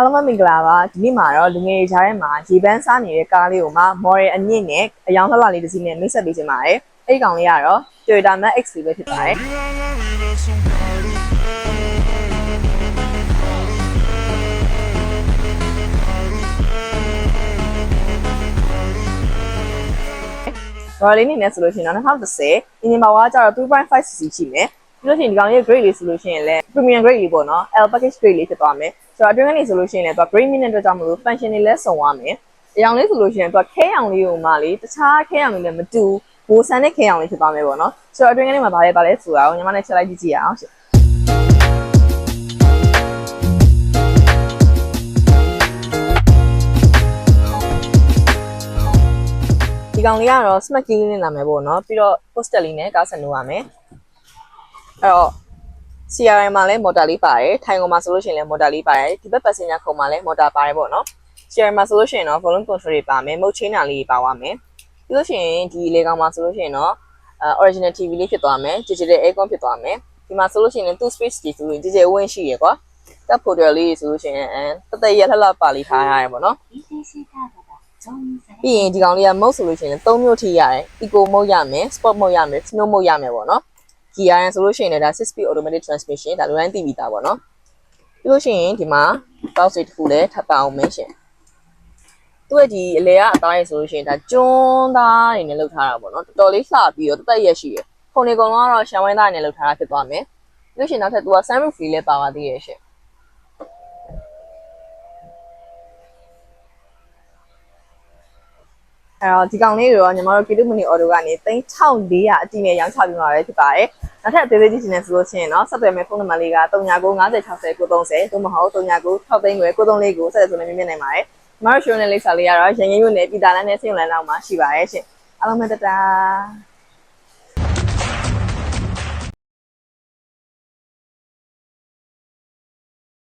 အားလုံးပဲမင်္ဂလာပါဒီနေ့မှာတော့လူငယ်တွေကြားထဲမှာရေပန်းစားနေတဲ့ကားလေးကိုမှ model အမြင့်နဲ့အယောင်လှလှလေးတစ်စီးနဲ့မိတ်ဆက်ပေးချင်ပါတယ်အဲ့ဒီကောင်လေးကတော့ Toyota Max X ပဲဖြစ်ပါတယ် model လေးနေနဲ့ဆိုလို့ရှိရင်တော့2010 engine power ကကျတော့ 2.5cc ရှိမယ် ပြီးလို့ရှိရင်ဒီကောင်လေးရဲ့ grade လေးဆိုလို့ရှိရင်လည်း premium grade လေးပေါ့နော် L package grade လေးဖြစ်သွားမယ်ဆိုတော့အတွင်းကနေဆိုလို့ရှိရင်လည်းသူက grade minute အတွက်ကြောင့်မလို့ function တွေလည်းစုံသွားမယ်အရောင်လေးဆိုလို့ရှိရင်သူကခဲရောင်လေးကိုမှလေတခြားခဲရောင်လေးနဲ့မတူဘိုးဆန်တဲ့ခဲရောင်လေးဖြစ်သွားမယ်ပေါ့နော်ဆိုတော့အတွင်းကနေမှာဗာလဲဗာလဲဆိုတာကိုညီမနဲ့ချက်လိုက်ကြည့်ကြည့်ရအောင်ရှင်ဒီကောင်လေးကတော့ smart key လေးနဲ့နာမည်ပေါ့နော်ပြီးတော့ poster လေးနဲ့ကားဆက်နိုးရမယ် အဲ့တော့ CRM မှာလည်း motor လေးပါတယ်ထိုင်ကုန်မှာဆိုလို့ရှိရင်လည်း motor လေးပါတယ်ဒီဘက် passenger ခုံမှာလည်း motor ပါတယ်ပေါ့နော် CRM မှာဆိုလို့ရှိရင်တော့ volume control တွေပါမယ်မုတ်ချင်းတာလေးပါသွားမယ်ပြီးလို့ရှိရင်ဒီလေကောင်မှာဆိုလို့ရှိရင်တော့ original TV လေးဖြစ်သွားမယ် digital aircon ဖြစ်သွားမယ်ဒီမှာဆိုလို့ရှိရင်2 space ကြီးဆိုရင် digital win ရှိရယ်ကွာတက်ဖိုတယ်လေးဆိုလို့ရှိရင်တသက်ရက်လှလှပါလေးထားရတယ်ပေါ့နော်ပြီးရင်ဒီကောင်လေးကမုတ်ဆိုလို့ရှိရင်3မျိုးထိရတယ် eco mode ရမယ် sport mode ရမယ် snow mode ရမယ်ပေါ့နော် gear ဆိုလို့ရှိရင်လည်းဒါ 6 speed automatic transmission ဒါလိုတိုင်းသိပြီးသားပေါ့နော်ပြီးလို့ရှိရင်ဒီမှာ box တွေတစ်ခုလည်းထပ်ပါအောင်မင်းရှင်သူ့ရဲ့ဒီအလဲကအသားရဆိုလို့ရှိရင်ဒါကျွန်းသားတွေနဲ့လုပ်ထားတာပေါ့နော်တော်တော်လေးလှပြီးတော့တသက်ရက်ရှိရယ်ခုံနေကောင်ကတော့ရှန်ဝိုင်းသားတွေနဲ့လုပ်ထားတာဖြစ်သွားမယ်ပြီးလို့ရှိရင်နောက်ထပ်သူက sunroof လေးလည်းပါပါသေးရဲ့ရှင် အဲ့တော့ဒီကောင်လေးတွေတော့ညီမတို့ Kitu Mini Auto ကနေ3400အတိနဲ့ရောင်းချပြီးမှာပဲဖြစ်ပါတယ်။နောက်ထပ်အသေးသေးကြည့်ချင်တယ်ဆိုလို့ရှိရင်တော့ဆက်သွယ်မဲ့ဖုန်းနံပါတ်လေးက399060 930သို့မဟုတ်39 6သိန်းွယ်934ကိုဆက်သွယ်ဆိုနေမြင်နိုင်ပါတယ်။ညီမတို့ show နဲ့လိပ်စာလေးကတော့ရန်ရင်းမြို့နယ်ပြည်သာလန်းနဲ့စိတ်ဝင်လန်းလောက်မှာရှိပါတယ်ရှင်။အားလုံးပဲတတား